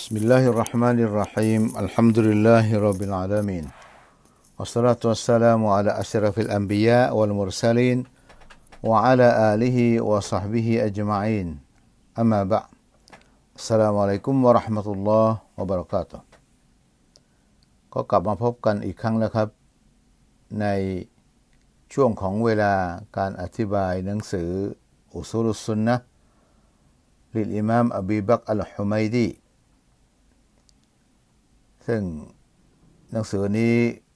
بسم الله الرحمن الرحيم الحمد لله رب العالمين والصلاة والسلام على أشرف الأنبياء والمرسلين وعلى آله وصحبه أجمعين أما بعد السلام عليكم ورحمة الله وبركاته ก็กลับมาพบกันอีกครั้งนะครับ ในช่วงของเวลาการอธิบายหนังสืออุซูลุสซุนนะลิลอิมามอบีบักอัลฮุมัยดี ซึ่งหนังสือนี้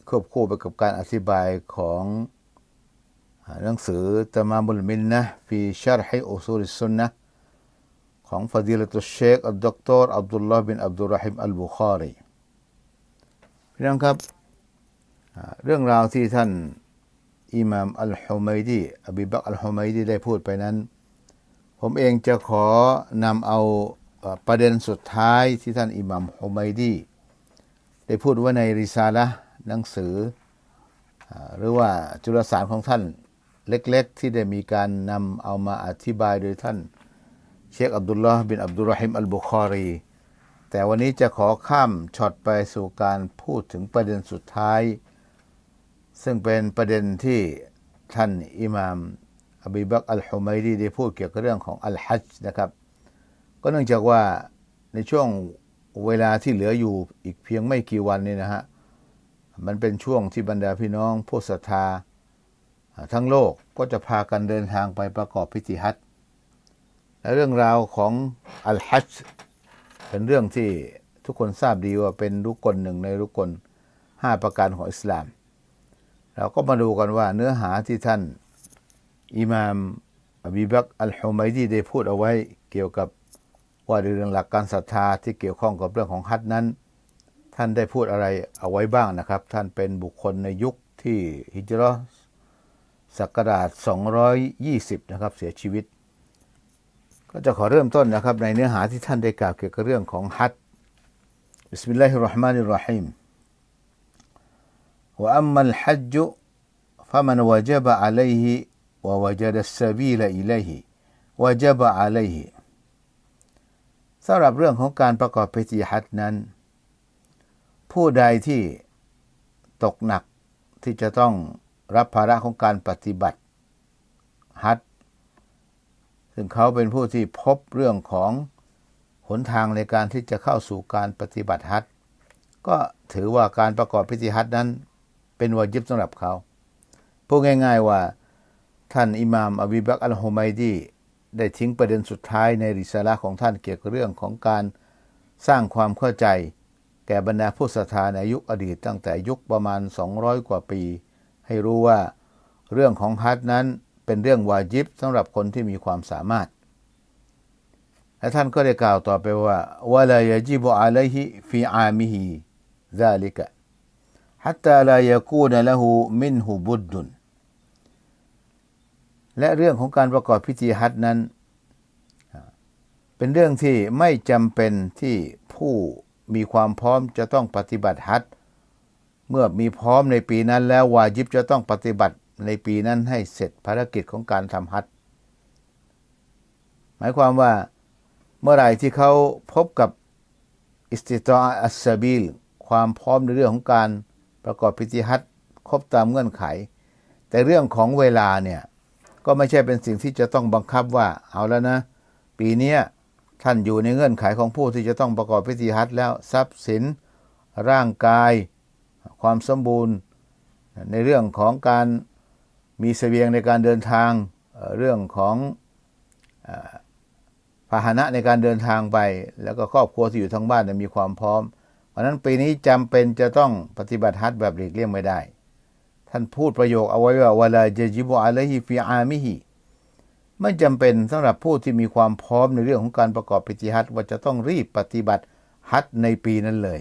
ควบคู่ไปกับการอธิบายของหนังสือตมามุลมินนะฟีชาร์ฮิอุซูลิสุนนะของฟาดิลตุเชคอัลดรอับดุลลาห์บินอับดุลรหิมอัลบุคารีพี่น้องครับเรื่องราวที่ท่านอิหม่ามอัลฮุมัยดีอบีบักอัลฮุมัยดีได้พูดไปนั้น ผมเองจะขอนำเอาประเด็นสุดท้ายที่ท่านอิหม่ามฮุมัยดี ได้พูดว่าในริซาละหนังสือ หรือว่าจุลสารของท่านเล็กๆ ที่ได้มีการนำเอามาอธิบายโดยท่าน เชคอับดุลลาห์บินอับดุลรหิมอัลบุคอรี แต่วันนี้จะขอข้ามช็อตไปสู่การพูดถึงประเด็นสุดท้าย ซึ่งเป็นประเด็นที่ท่านอิหม่ามอบีบักอัลฮุมัยดีได้พูดเกี่ยวกับเรื่องของอัลฮัจนะครับ ก็เนื่องจากว่าในช่วง เวลาที่เหลืออยู่อีกเพียงไม่กี่วันนี่นะฮะ มันเป็นช่วงที่บรรดาพี่น้องผู้ศรัทธา ทั้งโลกก็จะพากันเดินทางไปประกอบพิธีฮัจญ์และเรื่องราวของอัลฮัจเป็นเรื่องที่ทุกคนทราบดีว่าเป็นรุกลหนึ่งในรุกลห้าประการของอิสลาม เราก็มาดูกันว่าเนื้อหาที่ท่านอิหม่ามอบีบักอัลฮุมัยดีได้พูดเอาไว้เกี่ยวกับ ว่าเรื่องหลักการศรัทธาที่เกี่ยวข้องกับเรื่องของฮัจนั้น ท่านได้พูดอะไรเอาไว้บ้างนะครับ ท่านเป็นบุคคลในยุคที่ฮิจรัศักราช220 นะครับ เสียชีวิต ก็จะขอเริ่มต้นนะครับ ในเนื้อหาที่ท่านได้กล่าวเกี่ยวกับเรื่องของฮัจบิสมิลลาฮิรราะห์มานิรราะฮีม وأما الحج فمن وجب عليه ووجد السبيل إليه وجب عليه สำหรับเรื่องของการประกอบพิธีฮัจนั้น ผู้ใดที่ตกหนักที่จะต้องรับภาระของการปฏิบัติฮัจซึ่งเขาเป็นผู้ที่พบเรื่องของหนทางในการที่จะเข้าสู่การปฏิบัติฮัจก็ถือว่าการประกอบพิธีฮัจนั้น เป็นวาจิบสำหรับเขาพูดง่าย ๆว่าท่านอิหม่ามอบีบักอัลฮุมัยดี ได้ทิ้งประเด็นสุดท้ายในริซาระของท่านเกี่ยวกับเรื่องของการสร้างความเข้าใจ แก่บรรดาผู้ศรัทธาในยุคอดีตตั้งแต่ยุคประมาณ 200 กว่าปี ให้รู้ว่าเรื่องของฮัจนั้นเป็นเรื่องวาจิบสำหรับคนที่มีความสามารถ และท่านก็ได้กล่าวต่อไปว่าวะลายจิบุอะลัยฮิฟีอามิฮิซาลิกะ حتى لا يكون له منه بد และเรื่องของการประกอบพิธีฮัจนั้น เป็นเรื่องที่ไม่จำเป็นที่ผู้มีความพร้อมจะต้องปฏิบัติฮัจเมื่อมีพร้อมในปีนั้นแล้ววาจิบจะต้องปฏิบัติในปีนั้นให้เสร็จภารกิจของการทำฮัจหมายความว่าเมื่อไหร่ที่เขาพบกับอิสติตออัสซาบิลความพร้อมในเรื่องของการประกอบพิธีฮัจครบตามเงื่อนไข แต่เรื่องของเวลาเนี่ย ก็ไม่ใช่เป็นสิ่งที่จะต้องบังคับว่าเอาแล้วนะ ปีนี้ท่านอยู่ในเงื่อนไขของผู้ที่จะต้องประกอบพิธีฮัจแล้วทรัพย์สิน ร่างกาย ความสมบูรณ์ ในเรื่องของการมีเสบียงในการเดินทางเรื่องของพาหนะในการเดินทางไป แล้วก็ครอบครัวที่อยู่ทั้งบ้านมีความพร้อม เพราะนั้นปีนี้จำเป็นจะต้องปฏิบัติฮัจแบบหลีกเลี่ยงไม่ได้ ท่านพูดประโยคเอาไว้ว่าวลาเจจิบุอะลัยฮิฟีอามิฮิไม่จำเป็นสำหรับผู้ที่มีความพร้อมในเรื่องของการประกอบพิธีฮัจว่าจะต้องรีบปฏิบัติฮัจในปีนั้นเลย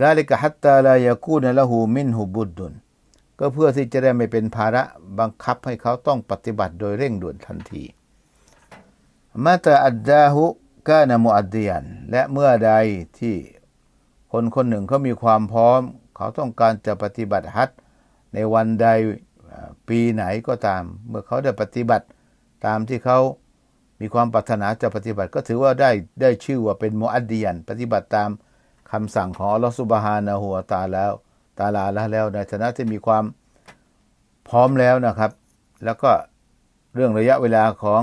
ลาลิกะฮัตตาลายากูนละหูมินหูบุดดุนก็เพื่อที่จะได้ไม่เป็นภาระบังคับให้เขาต้องปฏิบัติโดยเร่งด่วนทันทีมาตาอัดดาหุกานมุอัดเดียนและเมื่อใดที่คนคนหนึ่งเขามีความพร้อม เขาต้องการจะปฏิบัติฮัจในวันใดปีไหนก็ตาม เมื่อเขาได้ปฏิบัติตามที่เขามีความปรารถนาจะปฏิบัติก็ถือว่าได้ได้ชื่อว่าเป็นมอัดดียน ปฏิบัติตามคำสั่งของอัลลอฮฺสุบฮานะฮูวตาแล้วตาลาแล้วแล้วในฐานะที่มีความพร้อมแล้วนะครับ แล้วก็เรื่องระยะเวลาของ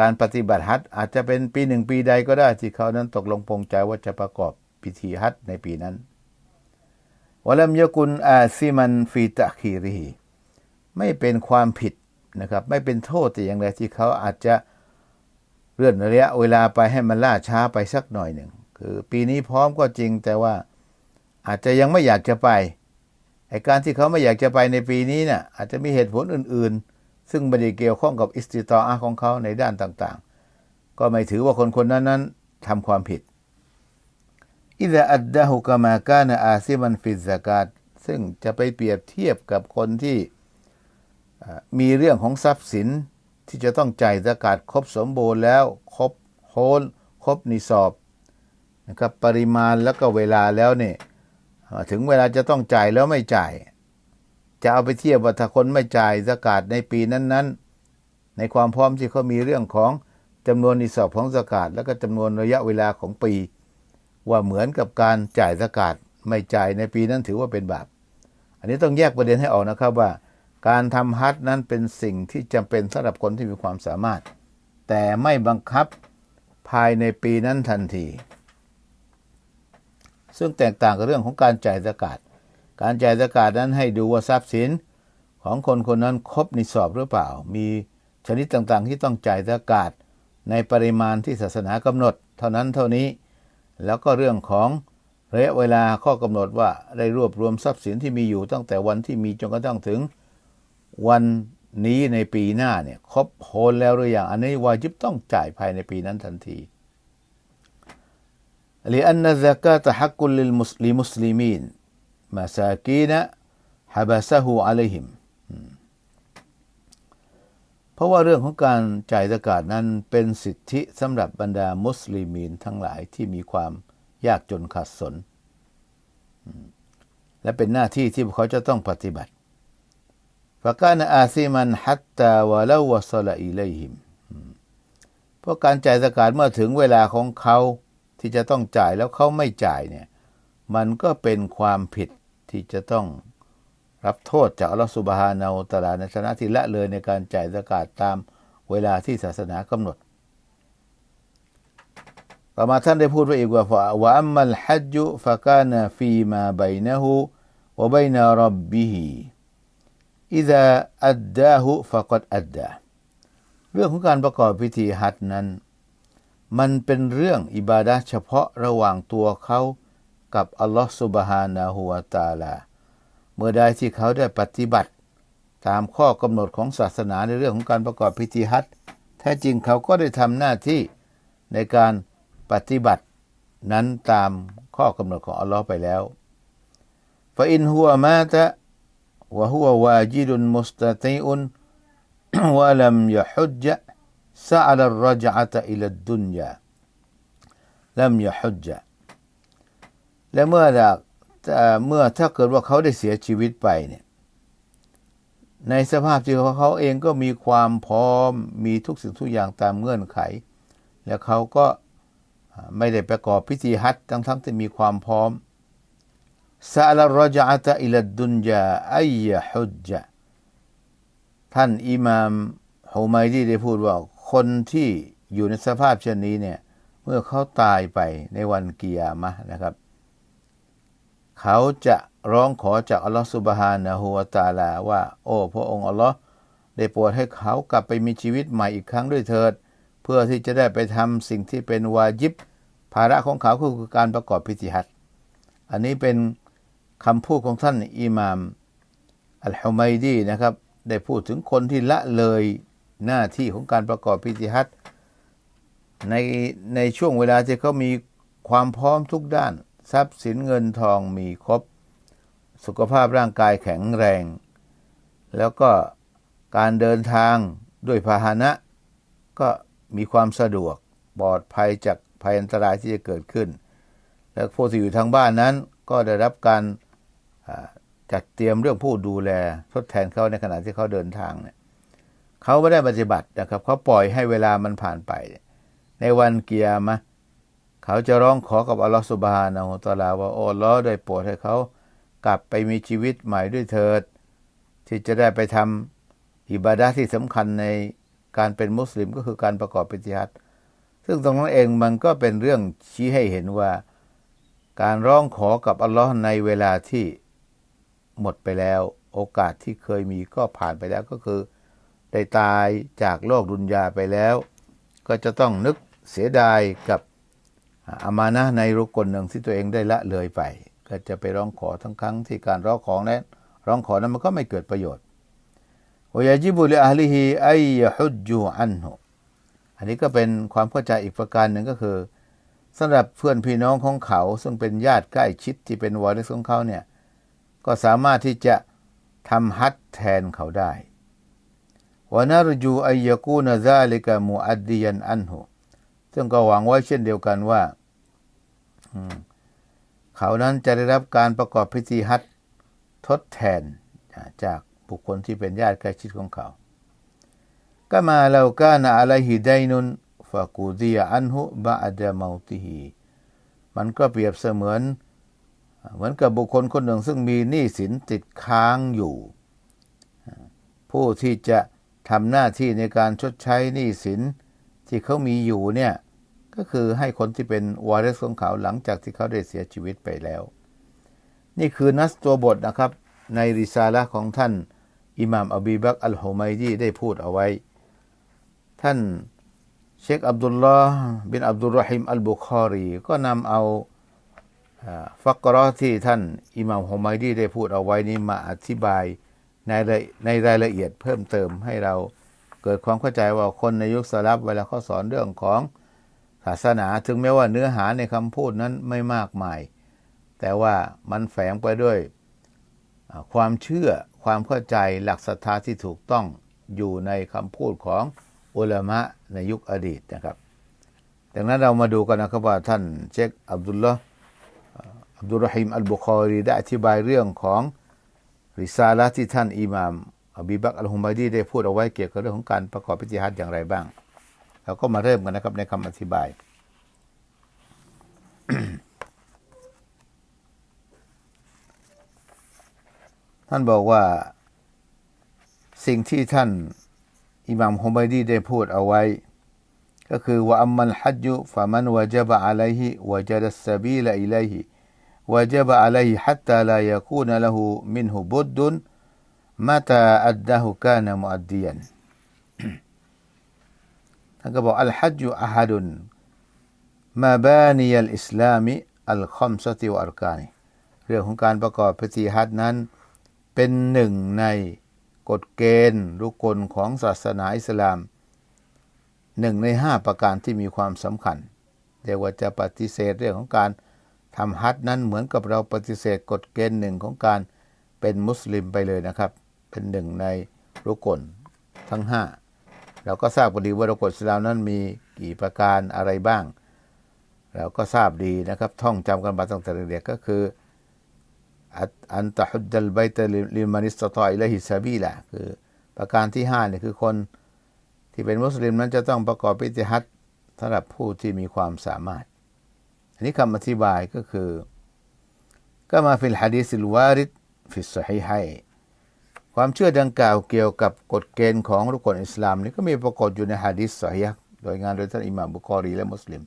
การปฏิบัติฮัจอาจจะเป็นปีหนึ่งปีใดก็ได้ที่เขานั้นตกลงปรงใจว่าจะประกอบพิธีฮัจในปีนั้น วลัมยกุลอาซิมันฟีตะคีรีไม่เป็นความผิดนะครับ ไม่เป็นโทษแต่อย่างไรที่เขาอาจจะเลื่อนระยะเวลาไปให้มันล่าช้าไปสักหน่อยหนึ่งคือปีนี้พร้อมก็จริงแต่ว่าอาจจะยังไม่อยากจะไปไอการที่เขาไม่อยากจะไปในปีนี้เนะ่ยอาจจะมีเหตุผลอื่น ๆ ซึ่งไม่ได้เกี่ยวข้องกับอิสติตออาของเขาในด้านต่างๆ ก็ไม่ถือว่าคนคนนั้นนั้นทำความผิด อิดะอัดดะฮุกามากานะอาซิมันฟิซากาตซึ่งจะไปเปรียบเทียบกับคนที่มีเรื่องของทรัพย์สินที่จะต้องจ่ายสกาดครบสมบูรณ์แล้ว ครบโฮลครบนิสอบนะครับปริมาณแล้วก็เวลาแล้วเนี่ยถึงเวลาจะต้องจ่ายแล้วไม่จ่าย จะเอาไปเทียบว่าถ้าคนไม่จ่ายสกาดในปีนั้นๆ ในความพร้อมที่เขามีเรื่องของจำนวนนิสอบของสกาดแล้วก็จำนวนระยะเวลาของปี ว่าเหมือนกับการจ่ายสกาดไม่จ่ายในปีนั้นถือว่าเป็นบาป อันนี้ต้องแยกประเด็นให้ออกนะครับว่า การทำฮัทนั้นเป็นสิ่งที่จำเป็นสำหรับคนที่มีความสามารถ แต่ไม่บังคับภายในปีนั้นทันที ซึ่งแตกต่างกับเรื่องของการจ่ายสกาดการจ่ายสกาดนั้นให้ดูว่าทรัพย์สินของคนคนนั้นครบนิสอบหรือเปล่า มีชนิดต่างๆที่ต้องจ่ายสกาดในปริมาณที่ศาสนากำหนด เท่านั้นเท่านี้ แล้วก็เรื่องของระยะเวลาข้อกำหนดว่าได้รวบรวมทรัพย์สินที่มีอยู่ตั้งแต่วันที่มีจนกระทั่งถึงวันนี้ในปีหน้าเนี่ยครบโพลแล้วหรือยังอันนี้วาจิบต้องจ่ายภายในปีนั้นทันที لأن الزكاة حق للمسلمين مساكين حبسه عليهم เพ ราะว่าเรื่องของการจ่ายสกาดนั้นเป็นสิทธิสำหรับบรรดามุสลิมีนทั้งหลายที่มีความยากจนขัดสน และเป็นหน้าที่ที่พวกเขาจะต้องปฏิบัติฟะกานอาซิมันฮัตตาวะลาวะซลอิเลหิมเพราะการจ่ายสกาดเมื่อถึงเวลาของเขาที่จะต้องจ่ายแล้วเขาไม่จ่ายเนี่ย มันก็เป็นความผิดที่จะต้อง รับโทษจากอัลลอฮฺสุบฮานาอัตลาในฐานะที่ละเลยในการจ่ายสกาดตามเวลาที่ศาสนากำหนด ต่อมาท่านได้พูดไว้อีกว่าว่าอัมมัลฮัจจุฟะกานะฟีมาบัยนะฮูวะบัยนะรับบิฮีอิดะอัดดาหุฟะกัดอัดดาเรื่องของการประกอบพิธีฮัจนั้น มันเป็นเรื่องอิบาดะเฉพาะระหว่างตัวเขากับอัลลอฮฺสุบฮานาหัวตาลา เมื่อใดที่เขาได้ปฏิบัติ ตามข้อกำหนดของศาสนาในเรื่องของการประกอบพิธีฮัตแท้จริงเขาก็ได้ทำหน้าที่ในการปฏิบัตินั้นตามข้อกำหนดของอัลลอฮ์ไปแล้วฟาอินฮัวมาตะวะฮัววาจิดุนมุสตตีอุนวะลัมยฮุจจะซาลรจอะตะอิลดุนยาลัมยฮุจจะและเมื่อหาก เมื่อถ้าเกิดว่าเขาได้เสียชีวิตไปเนี่ยในสภาพที่เขาเองก็มีความพร้อมมีทุกสิ่งทุกอย่างตามเงื่อนไข แล้วเขาก็ไม่ได้ประกอบพิธีฮัตทั้งทั้งที่มีความพร้อมซาลรจาตะอิลดุนยาอัยฮุจจะท่านอิมามฮุมัยดีได้พูดว่าคนที่อยู่ในสภาพเช่นนี้เนี่ย เมื่อเขาตายไปในวันกิยามะนะครับ เขาจะร้องขอจากอัลลอฮฺสุบฮานะฮูวาตาลาว่า โอ้พระองค์อัลลอฮ์ได้โปรดให้เขากลับไปมีชีวิตใหม่อีกครั้งด้วยเถิด เพื่อที่จะได้ไปทำสิ่งที่เป็นวาจิบ ภาระของเขาคือการประกอบพิธีฮัจอันนี้เป็นคำพูดของท่านอิหม่ามอัลฮุมัยดีนะครับ ได้พูดถึงคนที่ละเลยหน้าที่ของการประกอบพิธีฮัจในในช่วงเวลาที่เขามีความพร้อมทุกด้าน ทรัพย์สินเงินทองมีครบ สุขภาพร่างกายแข็งแรง แล้วก็การเดินทางด้วยพาหนะ ก็มีความสะดวกปลอดภัยจากภัยอันตรายที่จะเกิดขึ้น และผู้ที่อยู่ทางบ้านนั้นก็ได้รับการจัดเตรียมเรื่องผู้ดูแลทดแทนเขาในขณะที่เขาเดินทางเนี่ยเขาไม่ได้ปฏิบัตินะครับเขาปล่อยให้เวลามันผ่านไป ในวันเกียร์มะ เขาจะร้องขอกับอัลลอฮฺสุบฮานะฮูตลาว่าโอ้ล้อได้โปรดให้เขา กลับไปมีชีวิตใหม่ด้วยเถิด ที่จะได้ไปทำอิบาดะที่สำคัญในการเป็นมุสลิมก็คือการประกอบปิจิฮัดซึ่งตรงนั้นเองมันก็เป็นเรื่องชี้ให้เห็นว่า การร้องขอกับอัลลอฮ์ในเวลาที่หมดไปแล้ว โอกาสที่เคยมีก็ผ่านไปแล้วก็คือ ได้ตายจากโลกดุนยาไปแล้ว ก็จะต้องนึกเสียดายกับ อามานะในรุกลหนึ่งที่ตัวเองได้ละเลยไป ก็จะไปร้องขอทั้งครั้งที่การร้องขอนั้นร้องขอนั้นมันก็ไม่เกิดประโยชน์วยาจิบุลอาลิฮีไอยฮุจจูอันหุอันนี้ก็เป็นความเข้าใจอีกประการหนึ่งก็คือสำหรับเพื่อนพี่น้องของเขา ซึ่งเป็นญาติใกล้ชิดที่เป็นวาริสของเขาเนี่ยก็สามารถที่จะทำฮัดแทนเขาได้วานารจูอัยกูนซาลิกะมูอัดดียันอันหุซึ่งก็หวังไว้เช่นเดียวกันว่า เขานั้นจะได้รับการประกอบพิธีฮัดทดแทนจากบุคคลที่เป็นญาติใกล้ชิดของเขาก็มาเราก็นาอะลัยฮิไดนุนฟากูดีอันหุบะอัดะมาติฮีมันก็เปรียบเสมือน เหมือนกับบุคคลคนหนึ่งซึ่งมีหนี้สินติดค้างอยู่ ผู้ที่จะทำหน้าที่ในการชดใช้หนี้สินที่เขามีอยู่เนี่ย ก็คือให้คนที่เป็นวาริสของเขาหลังจากที่เขาได้เสียชีวิตไปแล้ว นี่คือนัสตัวบทนะครับในริซาละของท่านอิหม่ามอบีบักอัลฮุมัยดีได้พูดเอาไว้ ท่านเชคอับดุลลอฮ์บินอับดุลรหิมอัลบุคอรี ก็นำเอาฟักรอที่ท่านอิหม่ามฮุมัยดีได้พูดเอาไว้นี้มาอธิบายในในรายละเอียดเพิ่มเติมให้เราเกิดความเข้าใจว่าคนในยุคสลับเวลาเขาสอนเรื่องของ ศาสนาถึงแม้ว่าเนื้อหาในคำพูดนั้นไม่มากมาย แต่ว่ามันแฝงไปด้วยความเชื่อความเข้าใจหลักศรัทธาที่ถูกต้องอยู่ในคำพูดของอุลามะในยุคอดีตนะครับดังนั้นเรามาดูกันนะครับว่าท่านเชคอับดุลละอับดุลรหิมอัลบุคอรีได้อธิบายเรื่องของริซาละที่ท่านอิหม่ามอบีบักอัลฮุมัยดีได้พูดเอาไว้เกี่ยวกับเรื่องของการประกอบพิธีฮัจอย่างไรบ้าง เราก็มาเริ่มกันนะครับในคำอธิบาย ท่านบอกว่าสิ่งที่ท่านอิหม่ามฮุบัยดีได้พูดเอาไว้ ก็คือว่าอัมมัลฮัจญุฟะมันวะจบะอะลัยฮิวะจัดสบีลอิลัยฮิวะจบะอะลัยฮิฮัตตาลายะกูนละหูมินหุบุดดุนมาตาอัดดะฮุกานะมุอัดดียัน ท่านก็บอกอัลฮัจญุอะฮัดุนมาบานียลอิสลามิอัลคอมสติวอัลกานีเรื่องของการประกอบพิธีฮัจญ์นั้น เป็นหนึ่งในกฎเกณฑ์รุกลของศาสนาอิสลามหนึ่งในห้าประการที่มีความสำคัญเรียกว่าจะปฏิเสธเรื่องของการทำฮัจนั้นเหมือนกับเราปฏิเสธกฎเกณฑ์หนึ่งของการเป็นมุสลิมไปเลยนะครับ เป็นหนึ่งในรุกลทั้งห้า เราก็ทราบพอดีว่ารุกลสลามนั้นมีกี่ประการอะไรบ้าง เราก็ทราบดีนะครับ ท่องจำกันมาตั้งแต่เด็กก็คืออันตะฮุดัลไบตลิมานิสตออิละฮิซาบีละคือประการที่ห้าเนี่ยคือคนที่เป็นมุสลิมนั้นจะต้องประกอบพิธีฮัจสำหรับผู้ที่มีความสามารถ อันนี้คำอธิบายก็คือก็มาฟิลฮะดีสิลวาริดฟิสซฮีไฮ ความเชื่อดังกล่าวเกี่ยวกับกฎเกณฑ์ของรุกลอิสลามนี่ก็มีปรากฏอยู่ในฮะดีษสฮีโดยงานโดยท่านอิหม่ามบุคอรีและมุสลิม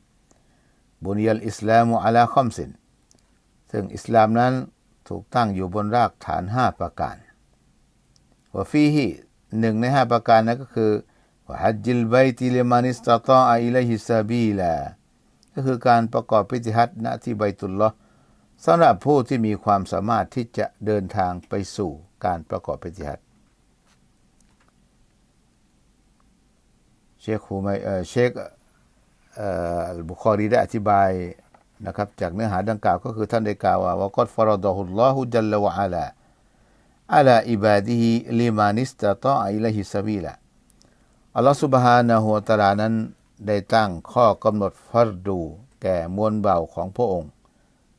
บุญยัลอิสลามุอะลาคอมสิน ซึ่งอิสลามนั้นถูกตั้งอยู่บนรากฐานห้าประการว่าฟีฮีหนึ่งในห้าประการนั้นก็คือวฮัจจิลไบติลมานิสตาตาอิลฮิซาบีลาก็คือการประกอบพิธีฮัจญ์ณที่ใบตุลลอสำหรับผู้ที่มีความสามารถที่จะเดินทางไปสู่ การประกอบพิธีฮัจเชคฮูไมเออเชคเอ่อบุคอรีได้อธิบายนะครับจากเนื้อหาดังกล่าวก็คือท่านได้กล่าวว่าว่ากอดฟรดฮุลลอฮุจัลลวะอัลาอัลาอิบาดีฮิลิมานิสตะตออิลฮิสบีละอัลลอฮฺสุบฮานะฮุตะลานั้นได้ตั้งข้อกำหนดฟรดู แก่มวลเบาของพระองค์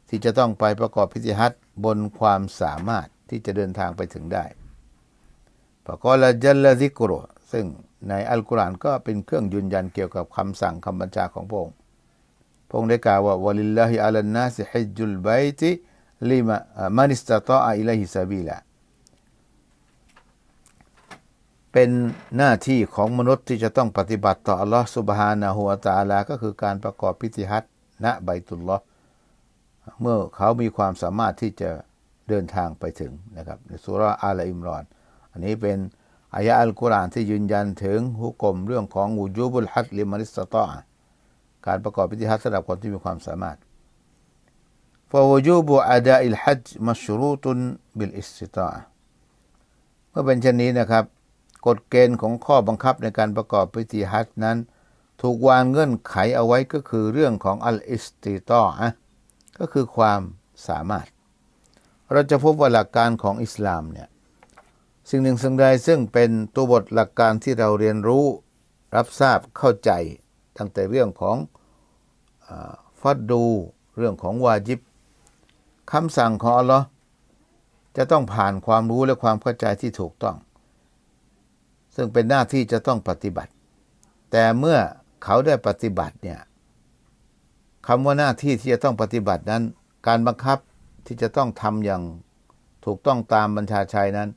ที่จะต้องไปประกอบพิธีฮัจบนความสามารถ ที่จะเดินทางไปถึงได้ปะกอละจัลลซิกรซึ่งในอัลกุรอานก็เป็นเครื่องยืนยันเกี่ยวกับคำสั่งคำบัญชาของพระองค์พระองค์ได้กล่าวว่าวลิลลาฮิอัลนาสิฮิจุลไบติลิมามานิสตะตออะอิลัยฮิซาบีละเป็นหน้าที่ของมนุษย์ที่จะต้องปฏิบัติต่ออัลลอฮ์สุบฮานะฮูวะตะอาลา ก็คือการประกอบพิธีฮัจญ์ณไบตุลลอฮ์เมื่อเขามีความสามารถที่จะ เดินทางไปถึงนะครับในสุราะห์อาลอิมรอน อันนี้เป็นอายะอัลกุรอานที่ยืนยันถึงหุกกลมเรื่องของวูจูบุลฮัดลิมานิสตตอการประกอบพิธีฮัจญ์สำหรับคนที่มีความสามารถ فوجوب أداء الحج مشروط بالاستطاعة เมื่อเป็นเช่นนี้นะครับ กฎเกณฑ์ของข้อบังคับในการประกอบพิธีฮัจญ์นั้น ถูกวางเงื่อนไขเอาไว้ก็คือเรื่องของอัลอิสติตออะก็คือความสามารถ เราจะพบว่าหลักการของอิสลามเนี่ยสิ่งหนึ่งสิ่งใดซึ่งเป็นตัวบทหลักการที่เราเรียนรู้รับทราบเข้าใจตั้งแต่เรื่องของฟัดดูเรื่องของวาจิบคำสั่งของอัลลอฮ์จะต้องผ่านความรู้และความเข้าใจที่ถูกต้อง ซึ่งเป็นหน้าที่จะต้องปฏิบัติ แต่เมื่อเขาได้ปฏิบัติเนี่ยคำว่าหน้าที่ที่จะต้องปฏิบัตินั้น การบังคับ ที่จะต้องทำอย่างถูกต้องตามบัญชาชัยนั้น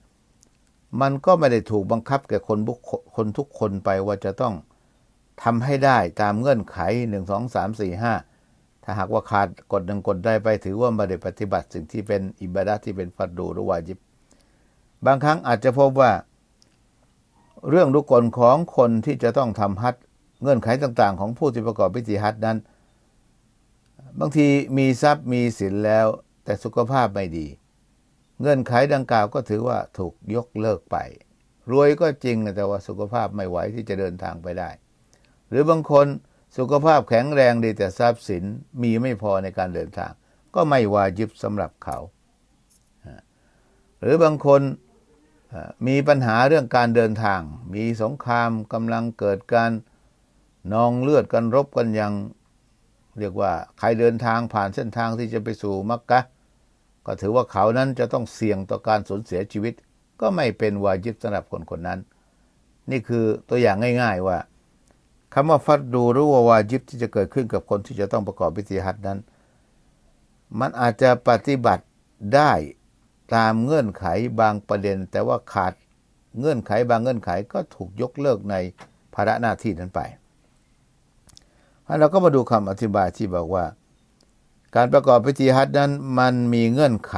มันก็ไม่ได้ถูกบังคับแก่คนบุคคนทุกคนไปว่าจะต้องทำให้ได้ตามเงื่อนไขหนึ่งสองสามสี่ห้าถ้าหากว่าขาดกฎหนึ่งกฎใดไปถือว่าไม่ได้ปฏิบัติสิ่งที่เป็นอิบาดะที่เป็นฟัดดูหรือวาจิบบางครั้งอาจจะพบว่า เรื่องทุกคนของคนที่จะต้องทำฮัตเงื่อนไขต่าง ๆ ของผู้ที่ประกอบพิธีฮัตนั้น บางทีมีทรัพย์มีสินแล้ว แต่สุขภาพไม่ดี เงื่อนไขดังกล่าวก็ถือว่าถูกยกเลิกไป รวยก็จริงแต่ว่าสุขภาพไม่ไหวที่จะเดินทางไปได้ หรือบางคนสุขภาพแข็งแรงดีแต่ทรัพย์สินมีไม่พอในการเดินทาง ก็ไม่วาจิบสำหรับเขา หรือบางคนมีปัญหาเรื่องการเดินทาง มีสงครามกำลังเกิดการนองเลือดกันรบกันยังเรียกว่าใครเดินทางผ่านเส้นทางที่จะไปสู่มักกะ ก็ถือว่าเขานั้นจะต้องเสี่ยงต่อการสูญเสียชีวิต ก็ไม่เป็นวาจิบสำหรับคนคนนั้น นี่คือตัวอย่างง่าย ๆว่าคำว่าฟัดดูหรือว่าวาจิบที่จะเกิดขึ้นกับคนที่จะต้องประกอบพิธีฮัจนั้น มันอาจจะปฏิบัติได้ตามเงื่อนไขบางประเด็น แต่ว่าขาดเงื่อนไขบางเงื่อนไขก็ถูกยกเลิกในภาระหน้าที่นั้นไปเราก็มาดูคำอธิบายที่บอกว่า การประกอบพิธีฮัจนั้นมันมีเงื่อนไข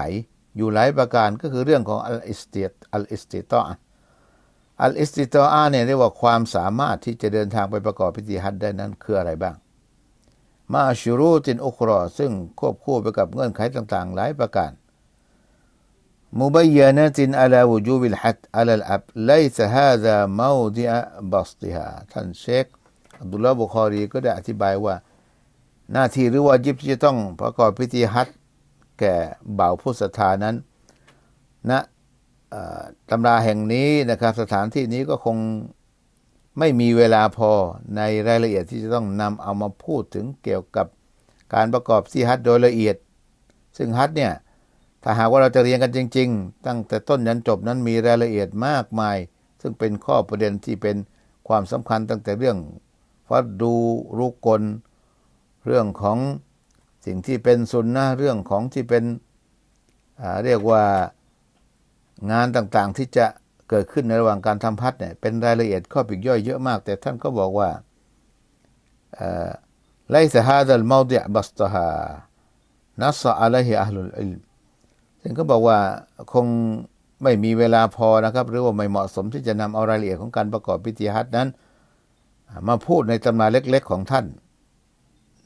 อยู่หลายประการก็คือเรื่องของอัลอิสติอัลอิสติตออัลอิสติตออาเนี่ยเรียกว่าความสามารถที่จะเดินทางไปประกอบพิธีฮัจได้นั้นคืออะไรบ้าง มาชูรูตินอุครอซึ่งควบคู่ไปกับเงื่อนไขต่างๆ หลายประการมุบยานะตินอัลาวจูบิลฮัดอัลอับไลซฮาซามาดิอะบัสติฮาท่านเชคอับดุลลาบุคอรีก็ได้อธิบายว่า หน้าที่หรือว่าจิบที่จะต้องประกอบพิธีฮัจญ์แก่บ่าวผู้ศรัทธานั้นณนะตำราแห่งนี้นะครับ สถานที่นี้ก็คงไม่มีเวลาพอในรายละเอียดที่จะต้องนำเอามาพูดถึงเกี่ยวกับการประกอบซีฮัตโดยละเอียด ซึ่งฮัตเนี่ยถ้าหากว่าเราจะเรียนกันจริง ๆ ตั้งแต่ต้นยันจบนั้นมีรายละเอียดมากมาย ซึ่งเป็นข้อประเด็นที่เป็นความสำคัญตั้งแต่เรื่องฟัดดูรุกล เรื่องของสิ่งที่เป็นสุนนะเรื่องของที่เป็นเรียกว่างานต่างๆที่จะเกิดขึ้นในระหว่างการทำพัดเนี่ยเป็นรายละเอียดข้อปิกย่อยเยอะมาก แต่ท่านก็บอกว่าไลซ์ฮาดัลมาดิบัสตฮานัสอะลัยฮิอัลลุลอิลซึ่งก็บอกว่าคงไม่มีเวลาพอนะครับ หรือว่าไม่เหมาะสมที่จะนำเอารายละเอียดของการประกอบพิธีฮัจนั้น มาพูดในตำราเล็ก ๆ ของท่าน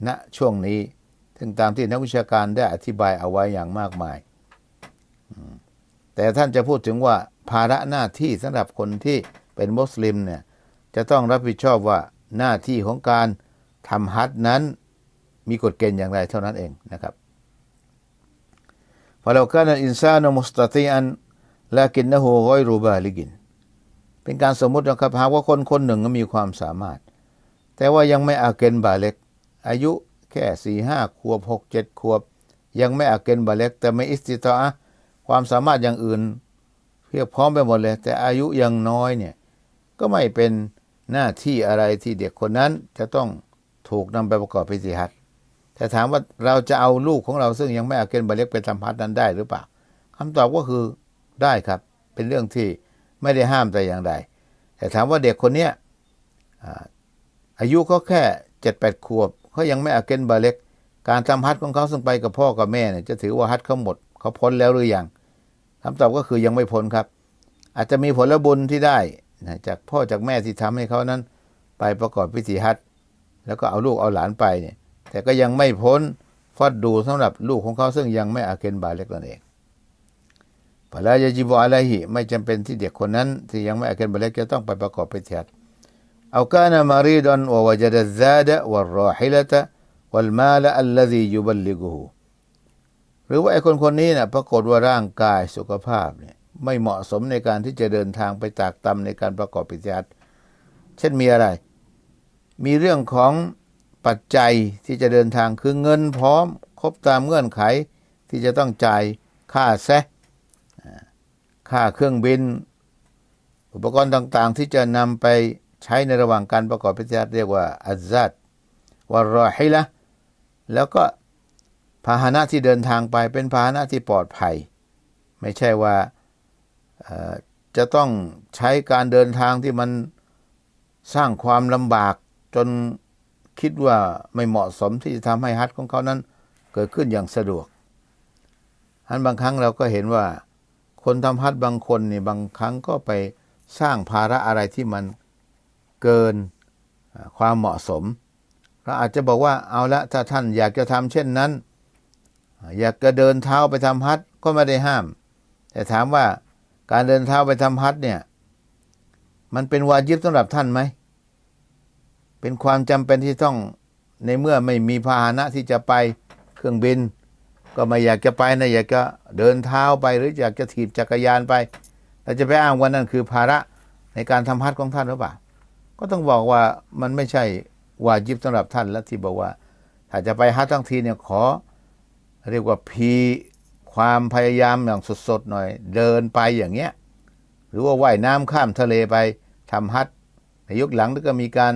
ณช่วงนี้ซึ่งตามที่นักวิชาการได้อธิบายเอาไว้อย่างมากมาย แต่ท่านจะพูดถึงว่าภาระหน้าที่สำหรับคนที่เป็นมุสลิมเนี่ยจะต้องรับผิดชอบว่าหน้าที่ของการทำฮัจนั้นมีกฎเกณฑ์อย่างไรเท่านั้นเองนะครับพอเราการอินซานมุสตติอันละกินนะโฮกอยรูบาลิกิน เป็นการสมมตินะครับหากว่าคนคนหนึ่งมีความสามารถ แต่ว่ายังไม่อาเกนบาเล็ก อายุแค่สี่ห้าขวบหกเจ็ดขวบ ยังไม่อาเกนบาเล็ก แต่ไม่อิสติตาความสามารถอย่างอื่นเพียบพร้อมไปหมดเลย แต่อายุยังน้อยเนี่ย ก็ไม่เป็นหน้าที่อะไรที่เด็กคนนั้นจะต้องถูกนำไปประกอบพิธีฮัจญ์แต่ถามว่าเราจะเอาลูกของเราซึ่งยังไม่อาเกนบาเล็กไปทำฮัจญ์นั้นได้หรือเปล่าคำตอบก็คือได้ครับ เป็นเรื่องที่ไม่ได้ห้ามแต่อย่างใด แต่ถามว่าเด็กคนเนี้ยอาอายุเขาแค่เจ็ดแปดขวบ เขายังไม่อาเกนบาเล็ก การทำฮัจญ์ของเขาซึ่งไปกับพ่อกับแม่เนี่ยจะถือว่าฮัจญ์เขาหมด เขาพ้นแล้วหรือยังคำตอบก็คือยังไม่พ้นครับ อาจจะมีผลบุญที่ได้นะจากพ่อจากแม่ที่ทำให้เขานั้น ไปประกอบพิธีฮัจญ์แล้วก็เอาลูกเอาหลานไปเนี่ย แต่ก็ยังไม่พ้นฟัดดูสำหรับลูกของเขาซึ่งยังไม่อาเกนบาเล็กนั่นเองพลายาจิบอะไรหิไม่จำเป็นที่เด็กคนนั้น ที่ยังไม่อาเกนบาเล็กจะต้องไปประกอบพิธีฮัตะวัลมาลอัลลซียุบัลลิกุฮูหรือว่าไอ้คนคนนี้นะปรากฏว่าร่างกายสุขภาพเนี่ยไม่เหมาะสมในการที่จะเดินทางไปตากตำในการประกอบพิธีฮัจญ์เช่นมีอะไร มีเรื่องของปัจจัยที่จะเดินทางคือเงินพร้อม ครบตามเงื่อนไขที่จะต้องจ่ายค่าแซะค่าเครื่องบิน อุปกรณ์ต่างๆ ที่จะนำไป ใช้ในระหว่างการประกอบพิธีเรียกว่าอัจซัดวารอฮิละแล้วก็พาหนะที่เดินทางไปเป็นพาหนะที่ปลอดภัย ไม่ใช่ว่าจะต้องใช้การเดินทางที่มันสร้างความลำบากจนคิดว่าไม่เหมาะสมที่จะทำให้ฮัทของเขานั้นเกิดขึ้นอย่างสะดวกอันบางครั้งเราก็เห็นว่า คนทำฮัทบางคนนี่บางครั้งก็ไปสร้างภาระอะไรที่มัน เกินความเหมาะสมเราอาจจะบอกว่าเอาละถ้าท่านอยากจะทำเช่นนั้น อยากจะเดินเท้าไปทำฮัทก็ไม่ได้ห้าม แต่ถามว่าการเดินเท้าไปทำฮัทเนี่ยมันเป็นวาจิบสำหรับท่านไหม เป็นความจำเป็นที่ต้องในเมื่อไม่มีพาหนะที่จะไปเครื่องบิน ก็ไม่อยากจะไปนะอยากจะเดินเท้าไปหรืออยากจะถีบจักรยานไปเราจะไปอ้างว่านั่นคือภาระในการทำฮัทของท่านหรือเปล่า ก็ต้องบอกว่ามันไม่ใช่วาจิบสำหรับท่านและที่บอกว่า ถ้าจะไปฮัททั้งทีเนี่ยขอ เรียกว่าพีความพยายามอย่างสดๆหน่อย เดินไปอย่างเงี้ย หรือว่าว่ายน้ำข้ามทะเลไปทำฮัทในยุคหลังก็มีการ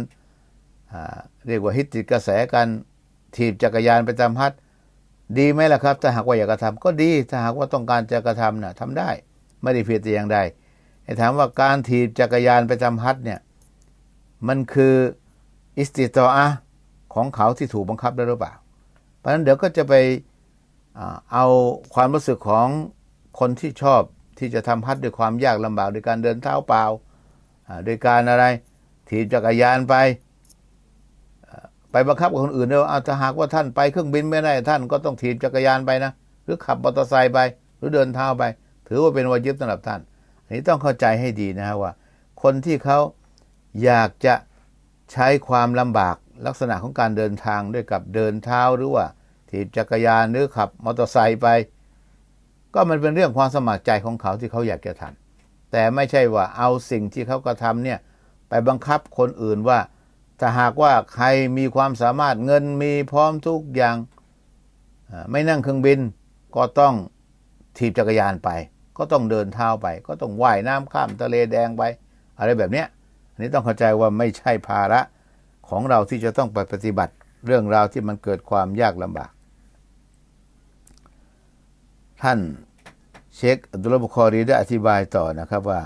เรียกว่าฮิตติดกระแสการถีบจักรยานไปทำฮัทดีไหมล่ะครับ ถ้าหากว่าอยากกระทำก็ดีถ้าหากว่าต้องการจะกระทำนะ่ะทำได้ ไม่ได้ผิดแต่อย่างใดไอ้ถามว่าการถีบจักรยานไปทำฮัทเนี่ย มันคืออิสติตออะของเขาที่ถูกบังคับได้หรือเปล่า เพราะฉะนั้นเดี๋ยวก็จะไปเอาความรู้สึกของคนที่ชอบที่จะทำฮัทด้วยความยากลำบากโดยการเดินเท้าเปล่าโดยการอะไรถีบจักรยานไป ไปบังคับคนอื่นเนี่ยเอาถ้าหากว่าท่านไปเครื่องบินไม่ได้ท่านก็ต้องถีบจักรยานไปนะ หรือขับมอเตอร์ไซค์ไป หรือเดินเท้าไป ถือว่าเป็นวาจิบสำหรับท่าน อันนี้ต้องเข้าใจให้ดีนะฮะว่า คนที่เขา อยากจะใช้ความลำบากลักษณะของการเดินทางด้วยกับเดินเท้าหรือว่าถีบจักรยานหรือขับมอเตอร์ไซค์ไป ก็มันเป็นเรื่องความสมัครใจของเขาที่เขาอยากจะทำแต่ไม่ใช่ว่าเอาสิ่งที่เขากระทำเนี่ยไปบังคับคนอื่นว่าถ้าหากว่าใครมีความสามารถเงินมีพร้อมทุกอย่างไม่นั่งเครื่องบิน ก็ต้องถีบจักรยานไป ก็ต้องเดินเท้าไป ก็ต้องว่ายน้ำข้ามทะเลแดงไป อะไรแบบเนี้ย อันนี้ต้องเข้าใจว่าไม่ใช่ภาระของเราที่จะต้องไปปฏิบัติเรื่องราวที่มันเกิดความยากลำบาก ท่านเชคอับดุลบุคอรีได้อธิบายต่อนะครับว่า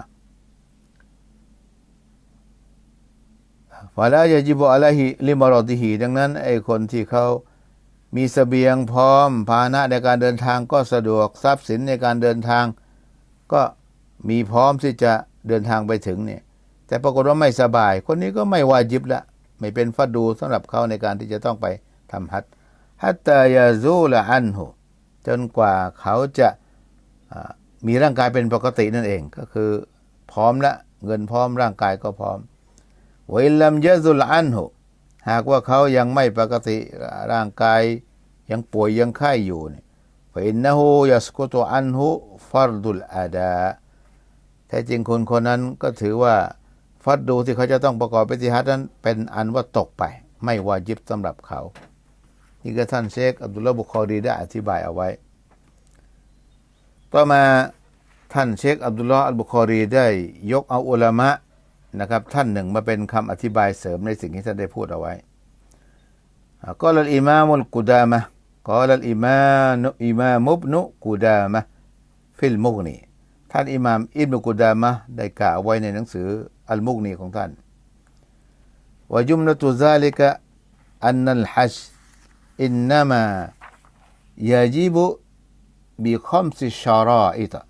ฟาลายาจิบอะไรฮิลิมารอติฮีดังนั้นไอ้คนที่เขามีสเสบียงพร้อมพาหนะในการเดินทางก็สะดวกทรัพย์สินในการเดินทาง ก็มีพร้อมที่จะเดินทางไปถึงเนี่ย แต่ปรากฏว่าไม่สบาย คนนี้ก็ไม่วาจิบละไม่เป็นฟัดดูสำหรับเขาในการที่จะต้องไปทำฮัตฮัตตายาซูละอันหูจนกว่าเขาจะมีร่างกายเป็นปกตินั่นเองก็คือพร้อมละเงินพร้อมร่างกายก็พร้อมวิลัมยะซุลอันหุหากว่าเขายังไม่ปกติร่างกายยังป่วยยังไข้อยู่เนี่ยฟินนะฮูยัสกุตอันหุฟัรดุลอาดาแท้จริงคนคนนั้นก็ถือว่า ฟัดดูที่เขาจะต้องประกอบพิธีฮัจนั้นเป็นอันว่าตกไป ไม่วาจิบสำหรับเขา นี่ก็ท่านเชคอับดุลลบุคอรีได้อธิบายเอาไว้ ต่อมาท่านเชคอับดุลลอฮ์อัลบุคอรีได้ยกเอาอุลามะนะครับท่านหนึ่งมาเป็นคำอธิบายเสริมในสิ่งที่ท่านได้พูดเอาไว้ก็ลอิมามุลกุดามะก็ลอิมานุอิมามุบนุกุดามะฟิลมุกนีท่านอิมามอิบนุกุดามะได้กล่าวไว้ในหนังสือ อัลมุกนีของท่านว่ายุมนตุซาลิกะอันนัลฮัจอินนามายาจิบุบิคอมซิชารออิตะ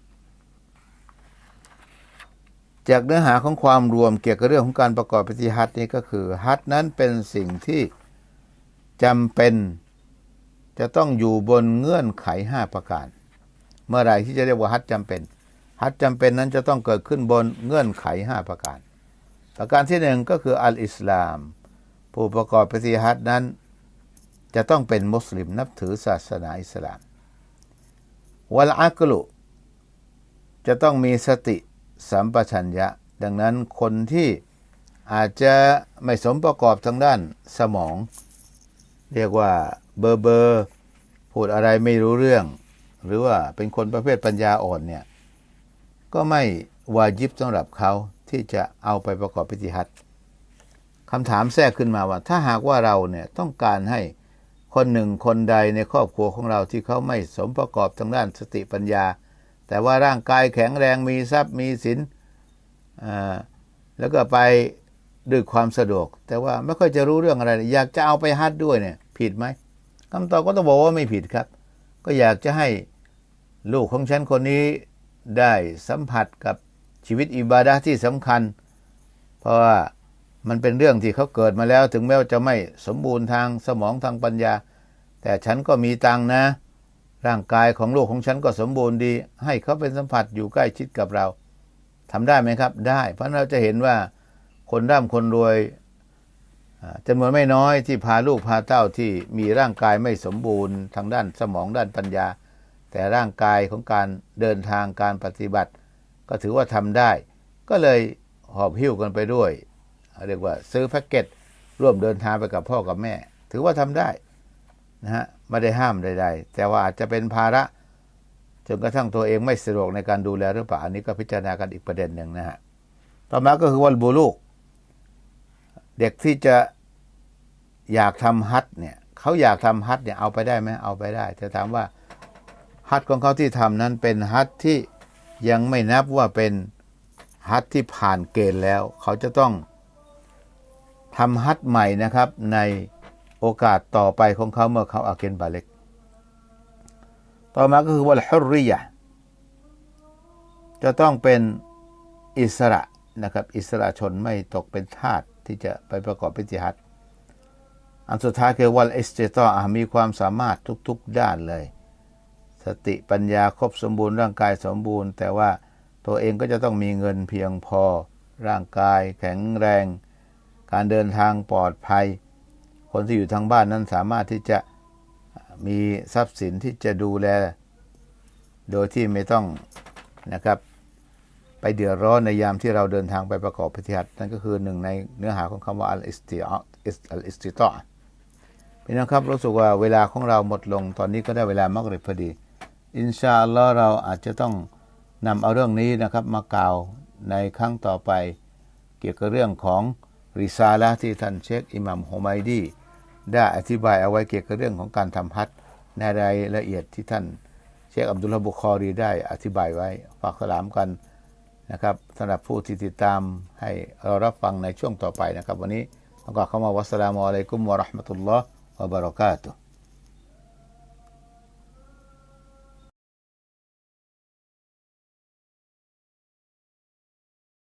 จากเนื้อหาของความรวมเกี่ยวกับเรื่องของการประกอบพิธีฮัจญ์นี้ก็คือฮัจญ์นั้นเป็นสิ่งที่จำเป็นจะต้องอยู่บนเงื่อนไขห้าประการ เมื่อไรที่จะเรียกว่าฮัจญ์จำเป็น ฮัจญ์จำเป็นนั้นจะต้องเกิดขึ้นบนเงื่อนไขห้าประการ ประการที่หนึ่งก็คืออัลอิสลาม ผู้ประกอบพิธีฮัจนั้น จะต้องเป็นมุสลิมนับถือศาสนาอิสลาม วัลอักลุ จะต้องมีสติสัมปชัญญะ ดังนั้นคนที่อาจจะไม่สมประกอบทางด้านสมอง เรียกว่าเบอร์เบอร์พูดอะไรไม่รู้เรื่อง หรือว่าเป็นคนประเภทปัญญาอ่อนเนี่ย ก็ไม่วาจิบสำหรับเขา ที่จะเอาไปประกอบพิธีฮัจคำถามแทรกขึ้นมาว่า ถ้าหากว่าเราเนี่ยต้องการให้คนหนึ่งคนใดในครอบครัวของเราที่เขาไม่สมประกอบทางด้านสติปัญญา แต่ว่าร่างกายแข็งแรงมีทรัพย์มีสินแล้วก็ไปด้วยความสะดวก แต่ว่าไม่ค่อยจะรู้เรื่องอะไร อยากจะเอาไปฮัดด้วยเนี่ย ผิดไหมคำตอบก็ต้องบอกว่าไม่ผิดครับ ก็อยากจะให้ลูกของฉันคนนี้ได้สัมผัสกับ ชีวิตอิบาดะที่สำคัญ เพราะว่ามันเป็นเรื่องที่เขาเกิดมาแล้ว ถึงแม้ว่าจะไม่สมบูรณ์ทางสมองทางปัญญา แต่ฉันก็มีตังนะ ร่างกายของลูกของฉันก็สมบูรณ์ดี ให้เขาเป็นสัมผัสอยู่ใกล้ชิดกับเราทำได้ไหมครับ ได้ เพราะเราจะเห็นว่าคนร่ำคนรวยจำนวนไม่น้อยที่พาลูกพาเต้าที่มีร่างกายไม่สมบูรณ์ ทางด้านสมองด้านปัญญา แต่ร่างกายของการเดินทางการปฏิบัติ ก็ถือว่าทำได้ ก็เลยหอบหิ้วกันไปด้วย เรียกว่าซื้อแพ็กเกจร่วมเดินทางไปกับพ่อกับแม่ ถือว่าทำได้นะฮะไม่ได้ห้ามใด ๆ แต่ว่าอาจจะเป็นภาระจนกระทั่งตัวเองไม่สะดวกในการดูแลหรือเปล่าอันนี้ก็พิจารณากันอีกประเด็นหนึ่งนะฮะต่อมาก็คือวันบูลูก เด็กที่จะอยากทำฮัทเนี่ยเขาอยากทำฮัทเนี่ยเอาไปได้ไหมเอาไปได้แต่ถามว่าฮัทของเขาที่ทำนั้นเป็นฮัทที่ ยังไม่นับว่าเป็นฮัทที่ผ่านเกณฑ์แล้ว เขาจะต้องทำฮัทใหม่นะครับ ในโอกาสต่อไปของเขาเมื่อเขาอาเกนบาเล็ก ต่อมาก็คือวัลฮุริยะจะต้องเป็นอิสระนะครับ อิสระชนไม่ตกเป็นทาสที่จะไปประกอบพิธีฮัตอันสุดท้ายคือวัลอิสติตอมีความสามารถทุก ๆด้านเลย สติปัญญาครบสมบูรณ์ร่างกายสมบูรณ์ แต่ว่าตัวเองก็จะต้องมีเงินเพียงพอ ร่างกายแข็งแรง การเดินทางปลอดภัย คนที่อยู่ทางบ้านนั้นสามารถที่จะมีทรัพย์สินที่จะดูแล โดยที่ไม่ต้องนะครับ ไปเดือดร้อนในยามที่เราเดินทางไปประกอบพิธีนั่นก็คือหนึ่งในเนื้อหาของคำว่าอัลอิสติอัลอิสติตอพี่น้องครับรู้สึกว่าเวลาของเราหมดลงตอนนี้ก็ได้เวลามากเลยพอดี อินชาอัลลอฮ์เราอาจจะต้องนำเอาเรื่องนี้นะครับมากล่าวในครั้งต่อไป เกี่ยวกับเรื่องของริซาละที่ท่านเชคอิหมัมโฮไมดีได้อธิบายเอาไว้เกี่ยวกับเรื่องของการทำฮัจในรายละเอียดที่ท่านเชคอับดุลบุคอรีได้อธิบายไว้ ฝากสลามกันนะครับสำหรับผู้ที่ติดตามให้เรารับฟังในช่วงต่อไปนะครับ วันนี้ต้องกล่าวคำว่าวัสสลามุอะลัยกุมวะราะห์มะตุลลอฮ์วะบะเราะกาตุฮ